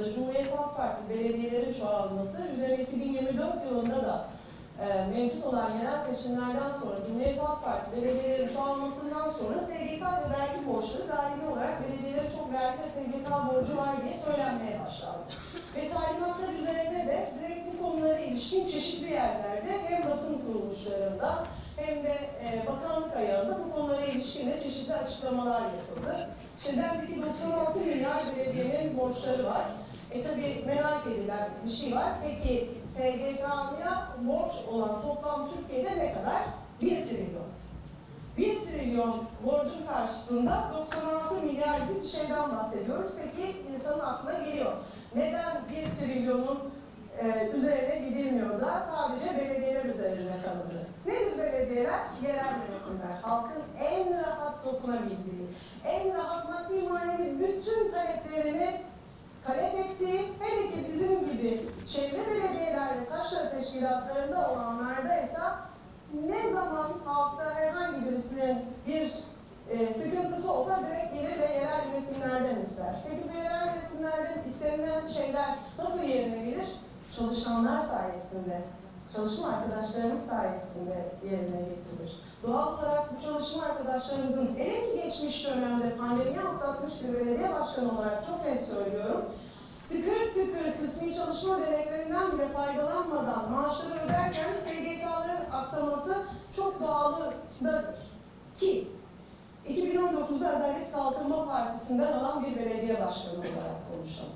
2019'da Cumhuriyet Halk Partisi belediyelerin çoğalması, üzerine 2024 yılında da e, mevcut olan yerel seçimlerden sonra Cumhuriyet Halk Partisi belediyelerin çoğalmasından sonra SGK ve vergi borçları daimi olarak belediyelere çok vergi ve SGK borcu var diye söylenmeye başlandı. Ve talimatlar üzerine de direkt bu konulara ilişkin çeşitli yerlerde hem basın kuruluşlarında hem de e, bakanlık ayağında bu konulara ilişkin de çeşitli açıklamalar yapıldı. Çevremdeki 96 milyar belediyenin borçları var. E tabi merak edilen bir şey var. Peki SGK'ya borç olan toplam Türkiye'de ne kadar? 1 trilyon. 1 trilyon borcun karşısında 96 milyar bir şeyden bahsediyoruz. Peki insanın aklına geliyor. Neden 1 trilyonun e, üzerine gidilmiyor da sadece belediyeler üzerine kalındı? Belediyeler? Yerel yönetimler. Halkın en rahat dokunabildiği, en rahat maddi manevi bütün taleplerini talep ettiği, hele ki bizim gibi çevre belediyeler ve taşra teşkilatlarında olanlarda ise ne zaman halkta herhangi birisinin bir e, sıkıntısı olsa direkt gelir ve yerel yönetimlerden ister. Peki bu yerel yönetimlerden istenilen şeyler nasıl yerine gelir? Çalışanlar sayesinde, çalışma arkadaşlarımız sayesinde yerine getirilir. Doğal olarak bu çalışma arkadaşlarımızın hele ki geçmiş dönemde pandemiyi atlatmış bir belediye başkanı olarak çok net söylüyorum. Tıkır tıkır kısmi çalışma ödeneklerinden bile faydalanmadan maaşları öderken SGK'ların aksaması çok doğalıdır. Ki 2019'da Adalet Kalkınma Partisi'nden alan bir belediye başkanı olarak konuşalım.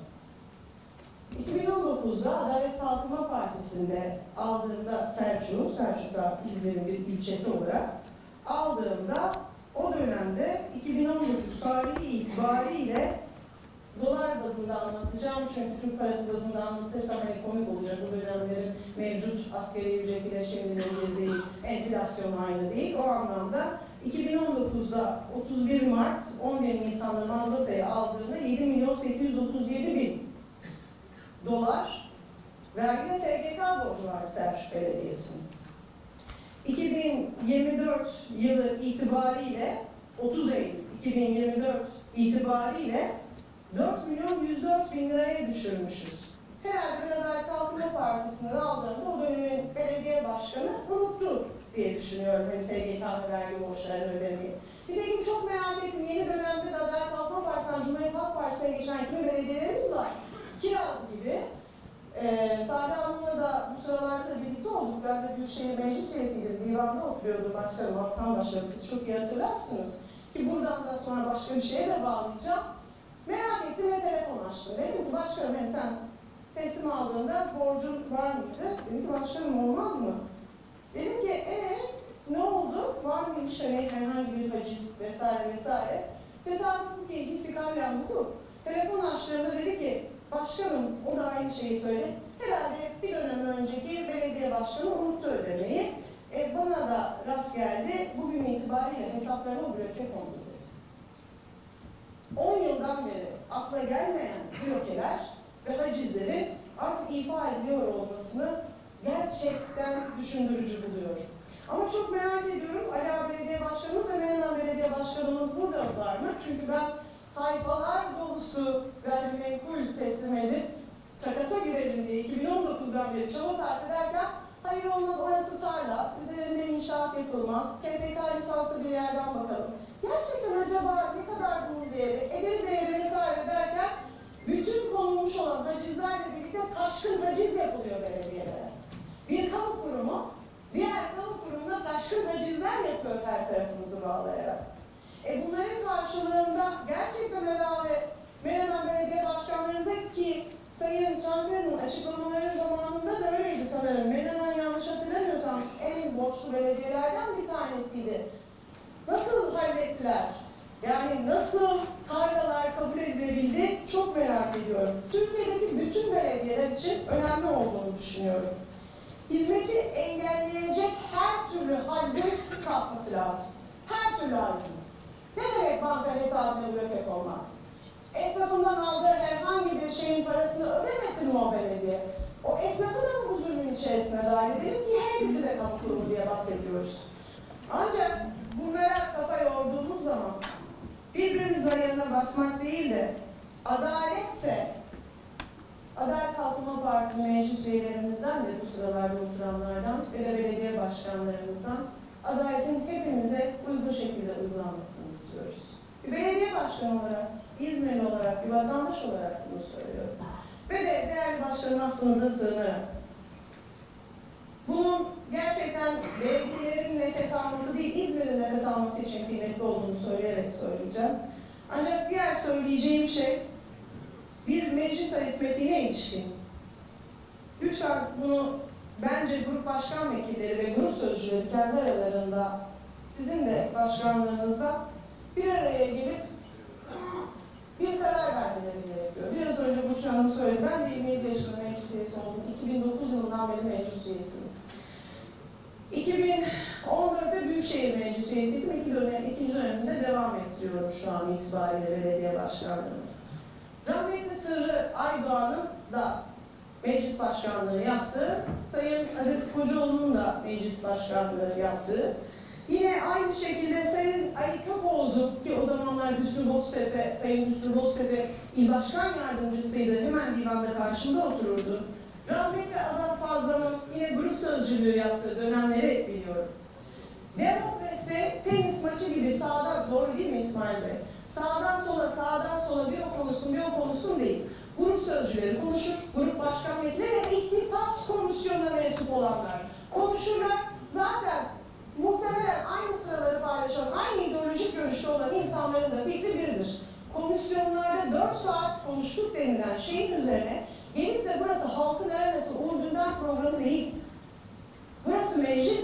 2019'da Adalet Kalkınma Partisi'nde aldığımda Selçuk, Selçuk'ta İzmir'in bir ilçesi olarak aldığımda o dönemde 2019 tarihi itibariyle dolar bazında anlatacağım çünkü Türk parası bazında anlatırsam hani komik olacak bu dönemlerin mevcut askeri ücret bir değil, enflasyon aynı değil. O anlamda 2019'da 31 Mart 11 Nisan'da mazbatayı aldığında 7 milyon 837 bin dolar vergi ve SGK borcu var Selçuk Belediyesi'nin. 2024 yılı itibariyle 30 Eylül 2024 itibariyle 4 milyon 104 bin liraya düşürmüşüz. Herhalde ben Adalet Kalkınma Partisi'nden aldığımda o dönemin belediye başkanı unuttu diye düşünüyorum hani SGK ve vergi borçlarını ödemeyi. Nitekim çok merak ettim yeni dönemde de Adalet Kalkınma Partisi'nden Cumhuriyet Halk Partisi'ne geçen kimi belediyelerimiz var. Kiraz gibi. Ee, Sade Hanım'la da bu sıralarda da birlikte olduk. Ben de Büyükşehir Meclis Üyesiydim. Divanda oturuyordum başkanım, Altan Başkanım. Siz çok iyi hatırlarsınız. Ki buradan da sonra başka bir şeye de bağlayacağım. Merak ettim ve telefon açtım. Dedim ki başkanım hani sen teslim aldığında borcun var mıydı? Dedim ki başkanım olmaz mı? Dedim ki evet ne oldu? Var mıymış hani herhangi bir haciz vesaire vesaire. Tesadüf ki ikisi kavlen bu. Telefon açtığında dedi ki başkanım o da aynı şeyi söyledi. Herhalde bir dönem önceki belediye başkanı unuttu ödemeyi. E, bana da rast geldi. Bugün itibariyle hesaplarıma bloke kondu dedi. 10 yıldan beri akla gelmeyen blokeler ve hacizleri artık ifa ediliyor olmasını gerçekten düşündürücü buluyorum. Ama çok merak ediyorum Ali Belediye Başkanımız ve Menemen Belediye Başkanımız buradalar mı? Çünkü ben sayfalar dolusu gayrimenkul teslim edip takasa girelim diye 2019'dan beri çaba sarf ederken hayır olmaz orası tarla, üzerinde inşaat yapılmaz, STK lisanslı bir yerden bakalım. Gerçekten acaba ne kadar bunun değeri, edir değeri vesaire derken bütün konulmuş olan hacizlerle birlikte taşkın haciz yapılıyor belediyelere. Bir kamu kurumu diğer kamu kurumuna taşkın hacizler yapıyor her tarafımızı bağlayarak. E bunların karşılığında gerçekten Ela ve Menemen Belediye Başkanlarımıza ki Sayın Çankırı'nın açıklamaları zamanında da öyleydi sanırım. Menemen yanlış hatırlamıyorsam en borçlu belediyelerden bir tanesiydi. Nasıl hallettiler? Yani nasıl tarlalar kabul edilebildi çok merak ediyorum. Türkiye'deki bütün belediyeler için önemli olduğunu düşünüyorum. Hizmeti engelleyecek her türlü haczin kalkması lazım. Her türlü haczin. Ne demek banka hesabına bloke olmak? Esnafından aldığı herhangi bir şeyin parasını ödemesin mi o belediye? O esnafı da bu zulmün içerisine dahil edelim ki her bizi de kamu kurumu diye bahsediyoruz. Ancak bunlara kafa yorduğumuz zaman birbirimizin ayağına basmak değil de adaletse Adalet Kalkınma Partisi meclis üyelerimizden de bu sıralarda oturanlardan ve de belediye başkanlarımızdan adaletin hepimize uygun şekilde uygulanmasını istiyoruz. Bir belediye başkanı olarak, İzmirli olarak, bir vatandaş olarak bunu söylüyorum. Ve de değerli başkanım affınıza sığınarak bunun gerçekten alması değil, İzmir'in nefes alması için kıymetli olduğunu söyleyerek söyleyeceğim. Ancak diğer söyleyeceğim şey bir meclis aritmetiğine ilişkin. Lütfen bunu bence grup başkan vekilleri ve grup sözcüleri kendi aralarında sizin de başkanlığınızda bir araya gelip bir karar vermeleri gerekiyor. Biraz önce Burcu Hanım söyledi. Ben de 27 yaşında meclis üyesi oldum. 2009 yılından beri meclis üyesiyim. Büyükşehir Meclis üyesiydim. İki dönem, ikinci döneminde devam ettiriyorum şu an itibariyle belediye başkanlığını. Rahmetli Sırrı Aydoğan'ın da meclis başkanlığı yaptığı, Sayın Aziz Kocaoğlu'nun da meclis başkanlığı yaptığı, yine aynı şekilde Sayın Ali Kökoğlu ki o zamanlar Hüsnü Boztepe, Sayın Hüsnü Boztepe il başkan yardımcısıydı, hemen divanda karşımda otururdu. Rahmetli Azat Fazla'nın yine grup sözcülüğü yaptığı dönemleri biliyorum. Demokrasi tenis maçı gibi sağdan, doğru değil mi İsmail Bey? Sağdan sola, sağdan sola bir o konuşsun, bir o konuşsun değil. Grup sözcüleri konuşur, grup başkan vekilleri ve ihtisas komisyonuna mensup olanlar konuşurlar. Zaten muhtemelen aynı sıraları paylaşan, aynı ideolojik görüşte olan insanların da fikri biridir. Komisyonlarda 4 saat konuştuk denilen şeyin üzerine gelip de burası halkın arenası Uğur Dündar programı değil,